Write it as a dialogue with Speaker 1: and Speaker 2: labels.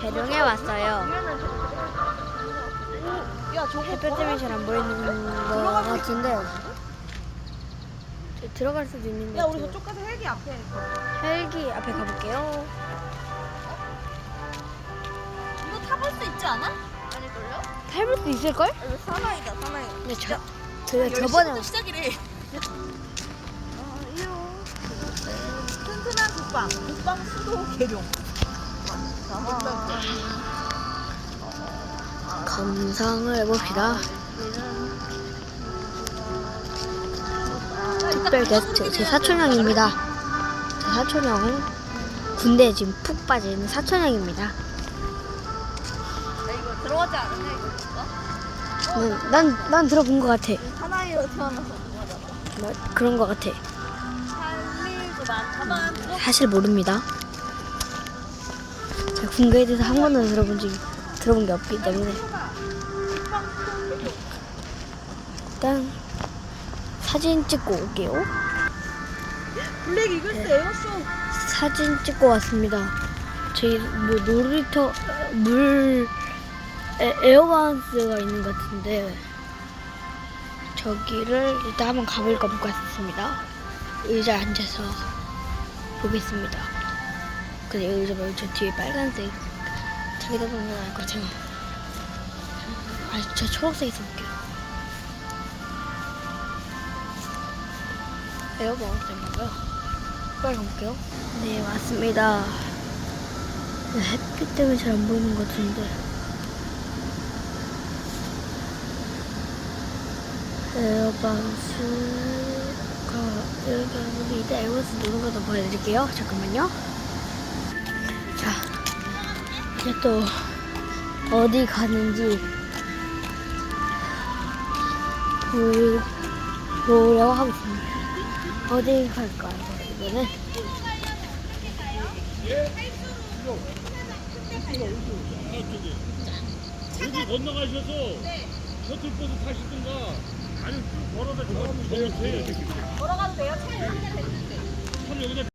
Speaker 1: 계룡에 왔어요.
Speaker 2: 야 저거
Speaker 1: 햇볕 때문에 잘 안 보이는 것 같은데. 저 들어갈 수도 있는데
Speaker 2: 야 우리
Speaker 1: 저
Speaker 2: 저쪽 가서 헬기 앞에
Speaker 1: 헬기 앞에 가볼게요.
Speaker 2: 이거 타볼 수 있지 않아? 아닐걸요?
Speaker 1: 밟을 수 있을걸?
Speaker 2: 이거 사나이다 사나이.
Speaker 1: 근데 저, 저 저번에
Speaker 2: 시작이래. 튼튼한 국방. 국방 수도 계룡
Speaker 1: 감상을 해봅시다. 특별 게스트 제 사촌형입니다. 제 사촌형은 군대에 지금 푹 빠진 사촌형입니다.
Speaker 2: 들어가지 않았냐 이거
Speaker 1: 난, 난 들어본 것 같아.
Speaker 2: 사나이로 태어나서
Speaker 1: 뭐, 그런 것 같아.
Speaker 2: 살리고
Speaker 1: 사실 모릅니다. 군대에 대해서 한 번도 들어본 적이 들어본 게 없기 때문에 일단 사진 찍고 올게요.
Speaker 2: 블랙 이글스 에어쇼
Speaker 1: 사진 찍고 왔습니다. 저희 뭐 놀이터 물 에, 에어바운스가 있는 것 같은데 저기를 일단 한번 가볼까 못 갔습니다. 의자에 앉아서 보겠습니다. 근데 의자 말고 저 뒤에 빨간색 저기다 보면 것 같아요. 아, 저 초록색에서 볼게요. 에어바운스인가요? 빨리 가볼게요. 네, 맞습니다. 햇빛 때문에 잘 안 보이는 것 같은데. 에어바운스가 여기 여기 이따 에어바운스 노는 것도 보여드릴게요. 잠깐만요. 자, 이제 또 어디 가는지 볼, 보려고 하고 있습니다. 어디 갈까요, 이번엔?
Speaker 3: 여기 건너가셔서 셔틀버스 타시든가 아니면 쭉저 저기
Speaker 2: 걸어가도 돼요? 차에
Speaker 3: 차 여기다